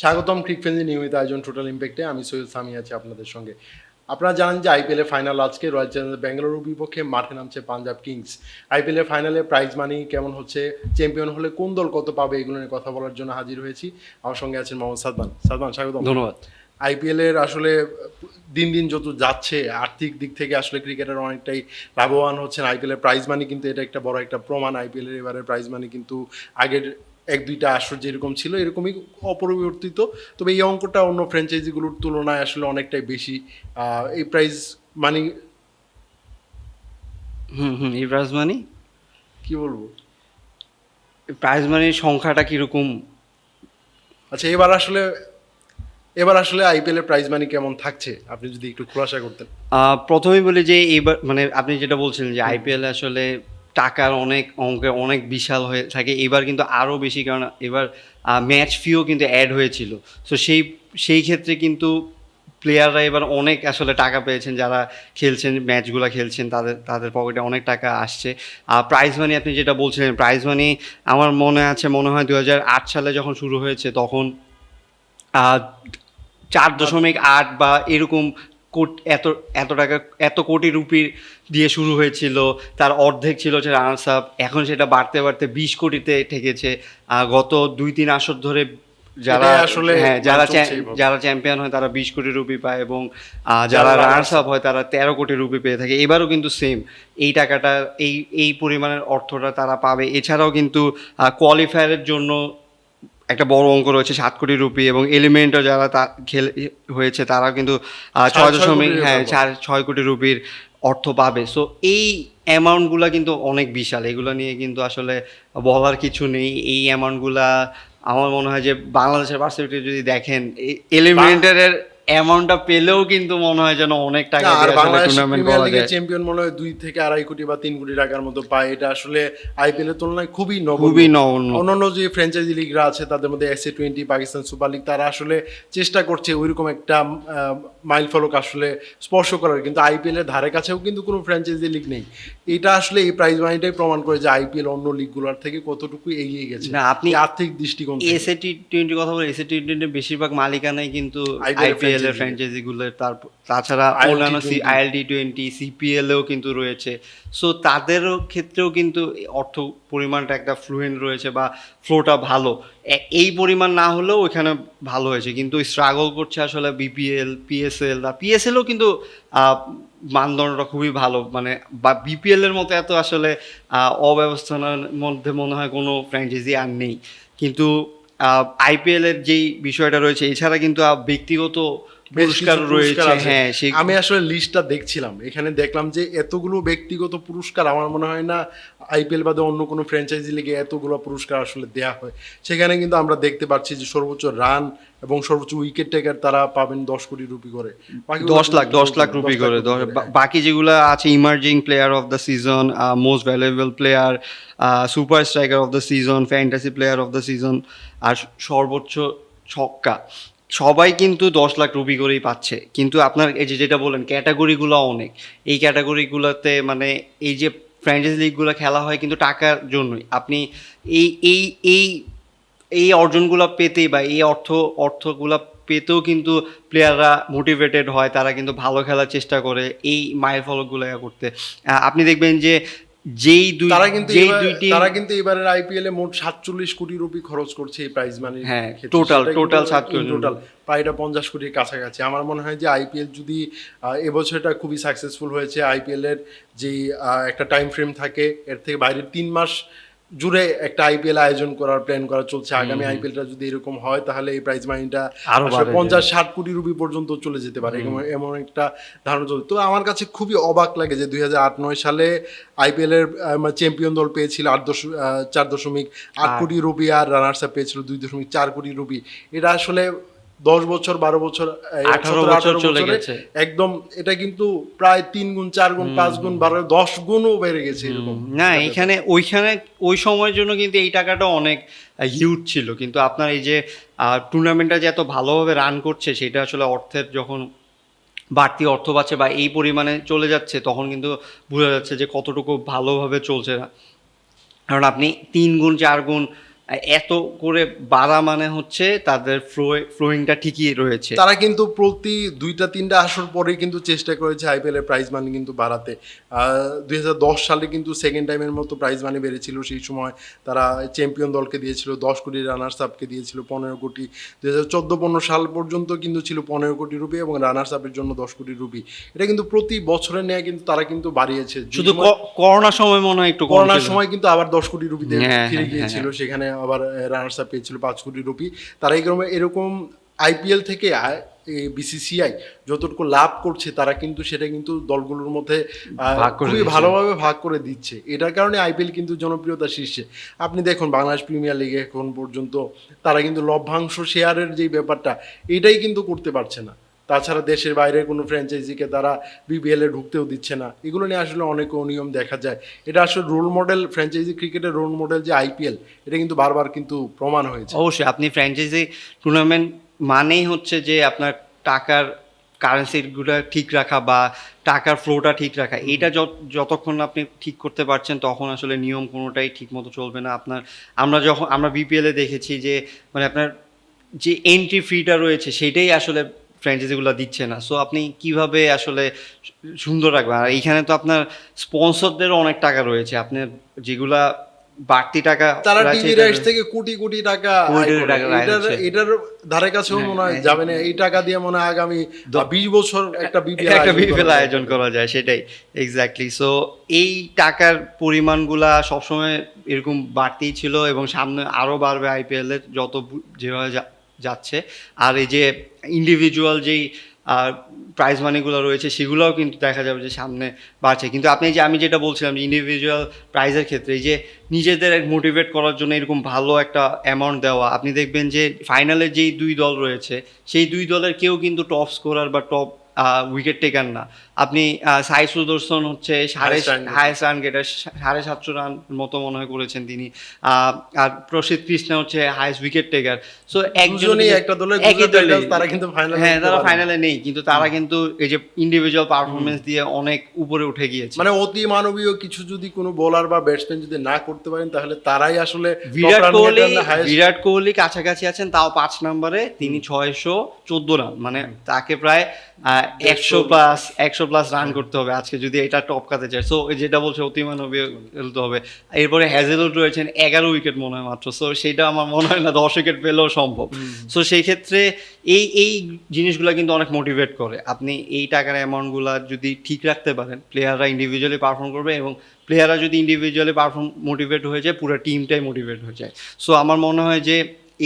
স্বাগতম ক্রিক ফ্রেন্ডি নিয়মিত আয়োজন টোটাল ইম্প্যাক্টে আমি সৈয়দ সামি আছি আপনাদের সঙ্গে। আপনারা জানেন যে আইপিএল এর ফাইনাল আজকে রয়্যাল চ্যালেঞ্জার্স বেঙ্গালুরু বিপক্ষে মাঠে নামছে পাঞ্জাব কিংস আইপিএলের ফাইনালে প্রাইজ মানি কেমন হচ্ছে চ্যাম্পিয়ন হলে কোন দল কত পাবে এগুলো নিয়ে কথা বলার জন্য হাজির হয়েছি। আমার সঙ্গে আছেন মোহাম্মদ সাদমান। সাদমান স্বাগতম। ধন্যবাদ। আইপিএলের আসলে দিন দিন যত যাচ্ছে আর্থিক দিক থেকে আসলে ক্রিকেটার অনেকটাই লাভবান হচ্ছেন। আইপিএলের প্রাইজ মানি কিন্তু এটা একটা বড় একটা প্রমাণ। আইপিএল এর এবারে প্রাইজ মানি কিন্তু আগের এক দুইটা আসর যেরকম ছিল এরকমই অপরিবর্তিত। তবে এই অঙ্কটা অন্য ফ্র্যাঞ্চাইজিগুলোর তুলনায় আসলে অনেকটাই বেশি এই প্রাইজ মানি হুম হুম এই প্রাইজ মানি কি বলব? প্রাইজ মানির সংখ্যাটা কীরকম? আচ্ছা এবার আসলে এবার আসলে আইপিএল এর প্রাইজ মানি কেমন থাকছে? আপনি যদি একটু খোলাসা করতেন। প্রথমেই বলি যে এবার মানে আপনি যেটা বলছিলেন যে আইপিএল আসলে টাকার অনেক অঙ্কের অনেক বিশাল হয়ে থাকে। এবার কিন্তু আরও বেশি কারণ এবার ম্যাচ ফিও কিন্তু অ্যাড হয়েছিল। সো সেই সেই ক্ষেত্রে কিন্তু প্লেয়াররা এবার অনেক আসলে টাকা পেয়েছেন। যারা খেলছেন ম্যাচগুলো খেলছেন, তাদের তাদের পকেটে অনেক টাকা আসছে। আর প্রাইজ মানি আপনি যেটা বলছিলেন প্রাইজ মানি আমার মনে আছে, মনে হয় দু হাজার আট সালে যখন শুরু হয়েছে, তখন চার দশমিক আট বা এরকম কোট এত এত টাকা এত কোটি রুপির দিয়ে শুরু হয়েছিল তার অর্ধেক ছিল হচ্ছে রানার্স আপ এখন সেটা বাড়তে বাড়তে বিশ কোটিতে ঠেকেছে গত দুই তিন আসর ধরে যারা আসলে হ্যাঁ যারা। যারা চ্যাম্পিয়ন হয় তারা বিশ কোটি রুপি পায় এবং যারা যারা রানার্স আপ হয় তারা তেরো কোটি রুপি পেয়ে থাকে। এবারও কিন্তু সেম এই টাকাটা এই এই পরিমাণের অর্থটা তারা পাবে। এছাড়াও কিন্তু কোয়ালিফায়ারের জন্য একটা বড় অঙ্ক রয়েছে সাত কোটি রুপি এবং এলিমেন্টও যারা তা খেলে হয়েছে তারা কিন্তু ছয় দশমিক হ্যাঁ চার ছয় কোটি রুপির অর্থ পাবে। সো এই অ্যামাউন্টগুলো কিন্তু অনেক বিশাল। এগুলো নিয়ে কিন্তু আসলে বলার কিছু নেই। এই অ্যামাউন্টগুলা আমার মনে হয় যে বাংলাদেশের পার্সপেক্টিভ যদি দেখেন এলিমেন্টারের অ্যামাউন্টটা পেলেও কিন্তু মনে হয় যেন অনেক টাকা আর বাংলাদেশ প্রিমিয়ার লিগের চ্যাম্পিয়ন মনে হয় দুই থেকে আড়াই কোটি বা তিন কোটি টাকার মতো পায়। এটা আসলে আইপিএল এর তুলনায় খুবই নগণ্য। খুবই নগণ্য। অন্যান্য যে ফ্র্যাঞ্চাইজি লিগরা আছে তাদের মধ্যে S A twenty Pakistan super league তারা আসলে চেষ্টা করছে ওইরকম একটা মাইল ফলক আসলে স্পর্শ করার। কিন্তু আইপিএল এর ধারে কাছেও কিন্তু কোনো ফ্র্যাঞ্চাইজি লিগ নেই। এটা আসলে এই প্রাইজ মানিটাই প্রমাণ করে যে আইপিএল অন্য লিগগুলোর থেকে কতটুকু এগিয়ে গেছে। না, আপনি- আর্থিক দৃষ্টিকোণ। এসএ টি টোয়েন্টি কথা বলে এসএ টি টোয়েন্টির বেশিরভাগ মালিকানাই কিন্তু IPL আইপিএল এর ফ্র্যাঞ্চাইজি গুলোর তার তাছাড়া অন্যান্য T20 আইএল টি টোয়েন্টি সিপিএলেও কিন্তু রয়েছে। সো তাদেরও ক্ষেত্রেও কিন্তু অর্থ পরিমাণটা একটা ফ্লুয়েন্ট রয়েছে বা ফ্লোটা ভালো। এই পরিমাণ না হলেও ওইখানে ভালো হয়েছে। কিন্তু স্ট্রাগল করছে আসলে বিপিএল পিএসএল আর পিএসএলও কিন্তু আহ, মানদণ্ডটা খুবই ভালো। মানে বা বিপিএল এর মতো এত আসলে আহ, অব্যবস্থার মধ্যে মনে হয় কোনো ফ্র্যাঞ্চাইজি আর নেই। কিন্তু আইপিএল এর যেই বিষয়টা রয়েছে এছাড়া কিন্তু ব্যক্তিগত পুরস্কার রয়েছে। হ্যাঁ আমি আসলে লিস্টটা দেখছিলাম। এখানে দেখলাম যে এতগুলো ব্যক্তিগত পুরস্কার আমার মনে হয় না আইপিএল বাদে অন্য কোনো ফ্র্যাঞ্চাইজি লিগে এতগুলো পুরস্কার আসলে দেয়া হয়। সেখানে কিন্তু আমরা দেখতে পাচ্ছি যে সর্বোচ্চ রান এবং সর্বোচ্চ উইকেট টেকার তারা পাবেন দশ কোটি রুপি করে। দশ লাখ দশ লাখ রুপি করে দশ- বাকি যেগুলো আছে emerging player of the season most valuable player super striker of the season fantasy player of the season আর সর্বোচ্চ ছক্কা। সবাই কিন্তু দশ লাখ রুপি করেই পাচ্ছে। কিন্তু আপনার এই যে যেটা বলেন ক্যাটাগরিগুলো অনেক। এই ক্যাটাগরিগুলোতে মানে এই যে ফ্র্যাঞ্চাইজি লিগগুলো খেলা হয় কিন্তু টাকার জন্যই। আপনি এই এই এই এই অর্জনগুলো পেতেই বা এই অর্থ, অর্থগুলো পেতেও কিন্তু প্লেয়াররা মোটিভেটেড হয়, তারা কিন্তু ভালো খেলার চেষ্টা করে এই মাইল ফলকগুলো করতে। আপনি দেখবেন যে যেই দুই তারা কিন্তু যেই দুইটি তারা কিন্তু এবারের আইপিএল এ মোট সাতচল্লিশ কোটি রুপি খরচ করছে এই প্রাইজ মানি হ্যাঁ, টোটাল টোটাল 47 টোটাল প্রায় এটা পঞ্চাশ কোটির কাছাকাছি। আমার মনে হয় যে আইপিএল যদি এবছরটা খুবই সাকসেসফুল হয়েছে আইপিএল এর যে একটা টাইম ফ্রেম থাকে এর থেকে বাইরে তিন মাস জুড়ে একটা আইপিএল আয়োজন করার প্ল্যান করা চলছে। আগামী আইপিএলটা যদি এরকম হয় তাহলে এই প্রাইজ মানিটা আরও পঞ্চাশ ষাট কোটি রুপি পর্যন্ত চলে যেতে পারে এমন- একটা ধারণা চলছে। তো আমার কাছে খুবই অবাক লাগে যে দুই হাজার আট নয় সালে আইপিএল এর চ্যাম্পিয়ন দল পেয়েছিল আট দশ চার দশমিক আট কোটি রুপি আর রানার্স আপ পেয়েছিল দুই দশমিক চার কোটি রুপি। এটা আসলে দশ বছর বারো বছর এই 18 সতেরো, বছর চলে গেছে। একদম এটা কিন্তু প্রায় তিন গুণ চার গুণ পাঁচ গুণ বারো দশ গুণও বেড়ে গেছে এরকম। না এখানে ওইখানে ওই সময়ের জন্য কিন্তু এই টাকাটা অনেক হিউজ ছিল। কিন্তু আপনার এই যে টুর্নামেন্টটা যে এত ভালোভাবে রান করছে সেটা আসলে অর্থের যখন বাড়তি অর্থ পাচ্ছে বা এই পরিমাণে চলে যাচ্ছে তখন কিন্তু বোঝা যাচ্ছে যে কতটুকু ভালোভাবে চলছে। না কারণ আপনি তিন গুণ চার গুণ এত করে বাড়া মানে হচ্ছে তাদের ফ্লো ফ্লোয়িংটা ঠিকই রয়েছে। তারা কিন্তু প্রতি দুইটা তিনটা আসর পরে কিন্তু চেষ্টা করেছে আইপিএল এর প্রাইজ মানি কিন্তু বাড়াতে। দুই হাজার দশ সালে কিন্তু সেকেন্ড টাইমের মতো প্রাইজ মানি বেড়েছিল সেই সময় তারা চ্যাম্পিয়ন দলকে দিয়েছিল দশ কোটি রানার্স আপকে দিয়েছিল পনেরো কোটি। দুই হাজার চোদ্দ পনেরো সাল পর্যন্ত কিন্তু ছিল পনেরো কোটি রুপি এবং রানার্স আপের জন্য দশ কোটি রুপি। এটা কিন্তু প্রতি বছরের নেয় কিন্তু তারা কিন্তু বাড়িয়েছে। শুধু করোনার সময় মনে হয় একটু করোনার সময় কিন্তু আবার দশ কোটি রুপিতে হ্যাঁ, ফিরে হ্যাঁ, গিয়েছিল সেখানে আবার রানার্স আপ পেয়েছিল পাঁচ কোটি রুপি। তারা এরকম এরকম আইপিএল থেকে বিসিসিআই যতটুকু লাভ করছে তারা কিন্তু সেটা কিন্তু দলগুলোর মধ্যে খুবই ভালোভাবে ভাগ করে দিচ্ছে। এটার কারণে আইপিএল কিন্তু জনপ্রিয়তা শীর্ষে। আপনি দেখুন বাংলাদেশ প্রিমিয়ার লিগে এখন পর্যন্ত তারা কিন্তু লভ্যাংশ শেয়ারের যে ব্যাপারটা এটাই কিন্তু করতে পারছে না। তাছাড়া দেশের বাইরের কোনো ফ্র্যাঞ্চাইজিকে তারা বিপিএল এ ঢুকতেও দিচ্ছে না। এগুলো নিয়ে আসলে অনেক অনিয়ম দেখা যায়। এটা আসলে রোল মডেল ফ্র্যাঞ্চাইজি ক্রিকেটের রোল মডেল যে আইপিএল এটা কিন্তু বারবার কিন্তু প্রমাণ হয়েছে। অবশ্যই আপনি ফ্র্যাঞ্চাইজি টুর্নামেন্ট মানেই হচ্ছে যে আপনার টাকার কারেন্সিগুলো ঠিক রাখা বা টাকার ফ্লোটা ঠিক রাখা। এটা যত- যতক্ষণ আপনি ঠিক করতে পারছেন তখন আসলে নিয়ম কোনোটাই ঠিক মতো চলবে না। আপনার আমরা যখন আমরা বিপিএলে দেখেছি যে মানে আপনার যে এন্ট্রি ফিটা রয়েছে সেটাই আসলে ফ্র্যাঞ্চাইজিগুলো দিচ্ছে না। সো আপনি কীভাবে আসলে সুন্দর রাখবেন? আর এইখানে তো আপনার স্পন্সরদেরও অনেক টাকা রয়েছে। আপনার যেগুলা বাড়তি টাকা তারা টিভি রাইটস থেকে কোটি কোটি টাকা এটার এটার ধারে কাছেও হ্যাঁ, মনে হয় হ্যাঁ। যাবে না। এই টাকা দিয়ে মনে হয় আগামী বিশ বছর একটা বিপিএল একটা বিপিএল আয়োজন করা যায় সেটাই। এক্স্যাক্টলি সো এই টাকার পরিমাণগুলা সবসময় এরকম বাড়তেই ছিল এবং সামনে আরও বাড়বে আইপিএল এর যত যেভাবে যাচ্ছে। আর এই যে ইন্ডিভিজুয়াল যেই প্রাইজ মানিগুলো রয়েছে, সেগুলোও কিন্তু দেখা যাবে যে সামনে বাড়ছে। কিন্তু আপনি যে আমি যেটা বলছিলাম যে ইন্ডিভিজুয়াল প্রাইজের ক্ষেত্রে যে নিজেদের মোটিভেট করার জন্য এরকম ভালো একটা অ্যামাউন্ট দেওয়া, আপনি দেখবেন যে ফাইনালে যেই দুই দল রয়েছে, সেই দুই দলের কেউ কিন্তু টপ স্কোরার বা টপ উইকেট টেকার না। আপনি সাই সুদর্শন হচ্ছে সাড়ে হাইয়েস্ট রান গেটার সাড়ে সাতশো রান মতো মনে হয় করেছেন তিনি। আর প্রসিদ্ধ কৃষ্ণা হচ্ছে হাইয়েস্ট উইকেট টেকার সো দুজনেই একটা দলের একই। টাইটান্স, তারা কিন্তু ফাইনালে হ্যাঁ তারা ফাইনালে নেই কিন্তু তারা কিন্তু এই যে ইন্ডিভিজুয়াল পারফরমেন্স দিয়ে অনেক উপরে উঠে গিয়েছে। মানে অতি মানবীয় কিছু যদি কোনো বোলার বা ব্যাটসম্যান যদি না করতে পারেন তাহলে তারাই আসলে বিরাট কোহলি বিরাট কোহলি কাছাকাছি আছেন তাও পাঁচ নম্বরে। তিনি ছয়শো চোদ্দ রান। মানে তাকে প্রায় একশো প্লাস একশো প্লাস রান করতে হবে। আজকে যদি এটা টপ কাতে চায়। সো যেটা বলছে অতিমানবীয় খেলতে হবে। এরপরে হ্যাজেলউড রয়েছেন এগারো উইকেট মনে হয় মাত্র। সো সেটা আমার মনে হয় না দশ উইকেট পেলেও সম্ভব। সো সেই ক্ষেত্রে এই এই জিনিসগুলো কিন্তু অনেক মোটিভেট করে। আপনি এই টাকার অ্যামাউন্টগুলো যদি ঠিক রাখতে পারেন প্লেয়াররা ইন্ডিভিজুয়ালি পারফর্ম করবে এবং প্লেয়াররা যদি ইন্ডিভিজুয়ালি পারফর্ম মোটিভেট হয়ে যায় পুরো টিমটাই মোটিভেট হয়ে যায়। সো আমার মনে হয় যে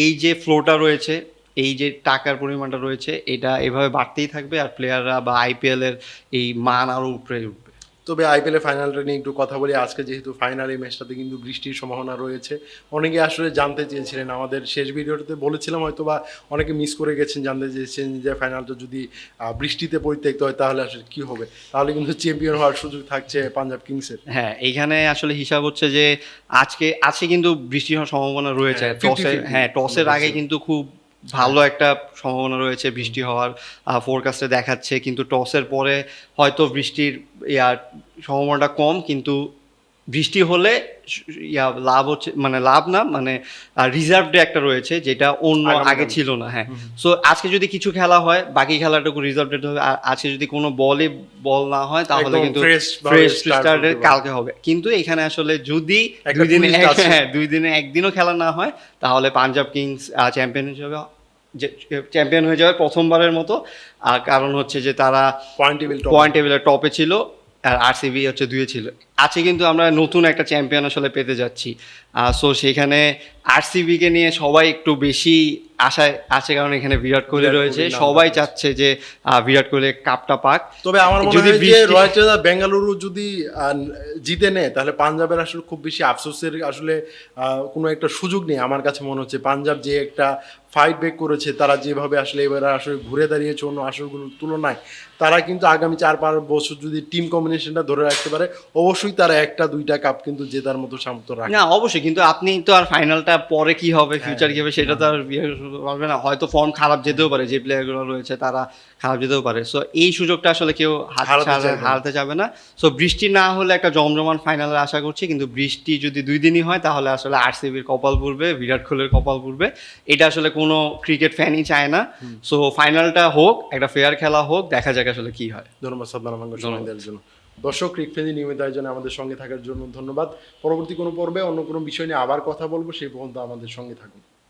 এই যে ফ্লোটা রয়েছে এই যে টাকার পরিমাণটা রয়েছে এটা এভাবে বাড়তেই থাকবে আর প্লেয়াররা বা আইপিএল এর এই মান আরও উপরে উঠবে। তবে আইপিএল ফাইনালটা নিয়ে একটু কথা বলি। আজকে যেহেতু ফাইনাল এই ম্যাচটাতে কিন্তু বৃষ্টির সম্ভাবনা রয়েছে। অনেকে আসলে জানতে চেয়েছিলেন আমাদের শেষ ভিডিওটাতে বলেছিলাম হয়তো বা অনেকে মিস করে গেছেন জানতে চেয়েছেন যে ফাইনালটা যদি বৃষ্টিতে পরিত্যক্ত হয় তাহলে আসলে কি হবে? তাহলে কিন্তু চ্যাম্পিয়ন হওয়ার সুযোগ থাকছে পাঞ্জাব কিংসের হ্যাঁ এইখানে আসলে হিসাব হচ্ছে যে আজকে আজকে কিন্তু বৃষ্টি হওয়ার সম্ভাবনা রয়েছে। হ্যাঁ, টসে হ্যাঁ টসের আগে কিন্তু খুব ভালো একটা সম্ভাবনা রয়েছে বৃষ্টি হওয়ার ফোরকাস্টে দেখাচ্ছে কিন্তু টসের পরে হয়তো বৃষ্টির ইয়ার সম্ভাবনাটা কম কিন্তু বৃষ্টি হলে ইয়া লাভ হচ্ছে মানে লাভ না মানে রিজার্ভ ডে একটা রয়েছে যেটা অন্য আগে ছিল না হ্যাঁ। সো আজকে যদি কিছু খেলা হয় বাকি খেলাটুকু রিজার্ভ ডে হবে আর আজকে যদি কোনো বলে বল না হয় তাহলে কিন্তু ফ্রেশ। কালকে হবে। কিন্তু এখানে আসলে যদি দুই দিনে। হ্যাঁ দুই দিনে একদিনও খেলা না হয় তাহলে পাঞ্জাব কিংস চ্যাম্পিয়ন হিসেবে চ্যাম্পিয়ন হয়ে যাওয়ার প্রথমবারের মতো আর কারণ হচ্ছে যে তারা পয়েন্ট টেবিল পয়েন্ট টেবিলের টপে ছিল। আর আরসিবি হচ্ছে দুয়ে ছিল। আছে কিন্তু আমরা নতুন একটা চ্যাম্পিয়ন আসলে পেতে যাচ্ছি। সো সেখানে আরসিবিকে নিয়ে সবাই একটু বেশি আশায় আছে কারণ এখানে বিরাট কোহলি রয়েছে। সবাই চাচ্ছে যে বিরাট কোহলি কাপটা পাক। তবে আমার মনে যদি হয় যে রয়্যাল চ্যালেঞ্জার্স বেঙ্গালুরু যদি জিতে নেয় তাহলে পাঞ্জাবের আসলে খুব বেশি আফসোসের আসলে আহ, কোনো একটা সুযোগ নেই। আমার কাছে মনে হচ্ছে পাঞ্জাব যে একটা ফাইট ব্যাক করেছে তারা যেভাবে আসলে এবার আসলে ঘুরে দাঁড়িয়েছে অন্য আসরগুলোর তুলনায় তারা কিন্তু আগামী চার পাঁচ বছর যদি টিম কম্বিনেশনটা ধরে রাখতে পারে অবশ্যই তারা একটা দুইটা কাপ কিন্তু জেতার মতো সামর্থ্য রাখে না অবশ্যই কিন্তু আপনি তো আর ফাইনালটা পরে কি হবে হ্যাঁ। ফিউচার কি হবে সেটা তো আর পারবে না। হয়তো ফর্ম খারাপ যেতেও পারে যে প্লেয়ারগুলো রয়েছে তারা খারাপ যেতেও পারে। সো এই সুযোগটা আসলে কেউ। হারাতে যাবে না। সো বৃষ্টি না হলে একটা জমজমান ফাইনালের আশা করছি কিন্তু বৃষ্টি যদি দুই দিনই হয় তাহলে আসলে আরসিবির কপাল পড়বে বিরাট কোহলির কপাল পড়বে। এটা আসলে কোনো ক্রিকেট ফ্যানই চায় না। সো ফাইনালটা হোক একটা ফেয়ার খেলা হোক দেখা যাক আসলে কি হয়? ধন্যবাদ সাদমান আমাকে সময় দেওয়ার জন্য। দর্শক ক্রিকফেন্দি নিয়মিত আয়োজনে আমাদের সঙ্গে থাকার জন্য ধন্যবাদ। পরবর্তী কোনো পর্বে অন্য কোনো বিষয় নিয়ে আবার কথা বলব সেই পর্যন্ত আমাদের সঙ্গে থাকুন।